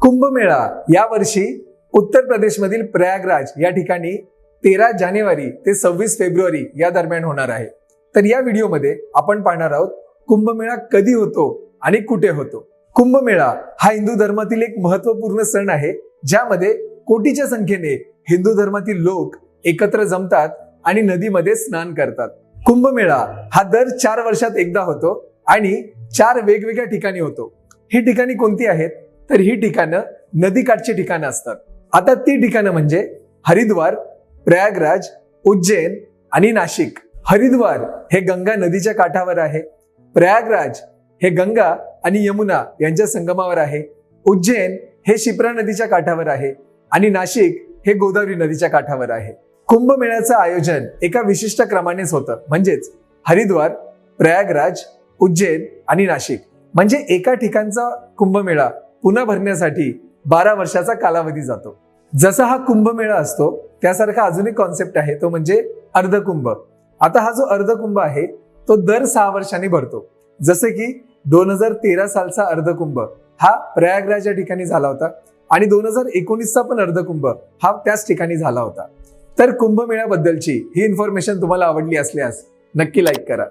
कुंभमेळा यावर्षी उत्तर प्रदेशमधील प्रयागराज या ठिकाणी तेरा जानेवारी ते सव्वीस फेब्रुवारी या दरम्यान होणार आहे. तर या व्हिडिओमध्ये आपण पाहणार आहोत कुंभमेळा कधी होतो आणि कुठे होतो. कुंभमेळा हा हिंदू धर्मातील एक महत्त्वपूर्ण सण आहे ज्यामध्ये कोटीच्या संख्येने हिंदू धर्मातील लोक एकत्र जमतात आणि नदीमध्ये स्नान करतात. कुंभमेळा हा दर चार वर्षात एकदा होतो आणि चार वेगवेगळ्या ठिकाणी होतो. ही ठिकाणी कोणती आहेत? तर ही ठिकाणं नदीकाठची ठिकाणं असतात. आता ती ठिकाणं म्हणजे हरिद्वार प्रयागराज उज्जैन आणि नाशिक. हरिद्वार हे गंगा नदीच्या काठावर आहे. प्रयागराज हे गंगा आणि यमुना यांच्या संगमावर आहे. उज्जैन हे शिप्रा नदीच्या काठावर आहे आणि नाशिक हे गोदावरी नदीच्या काठावर आहे. कुंभमेळ्याचं आयोजन एका विशिष्ट क्रमानेच होतं. म्हणजेच हरिद्वार प्रयागराज उज्जैन आणि नाशिक. म्हणजे एका ठिकाणचा कुंभमेळा पुन्हा भरण्यासाठी बारा वर्षाचा कालावधी जातो. जसा हा कुंभमेळा असतो त्यासारखा अजून एक कॉन्सेप्ट आहे तो म्हणजे अर्धकुंभ. आता हा जो अर्धकुंभ आहे तो दर सहा वर्षांनी भरतो. जसे की दोन हजार तेरा सालचा अर्धकुंभ हा प्रयागराज या ठिकाणी झाला होता आणि दोन हजार एकोणीसचा पण अर्धकुंभ हा त्याच ठिकाणी झाला होता. तर कुंभमेळ्याबद्दलची ही इन्फॉर्मेशन तुम्हाला आवडली असल्यास नक्की लाईक करा.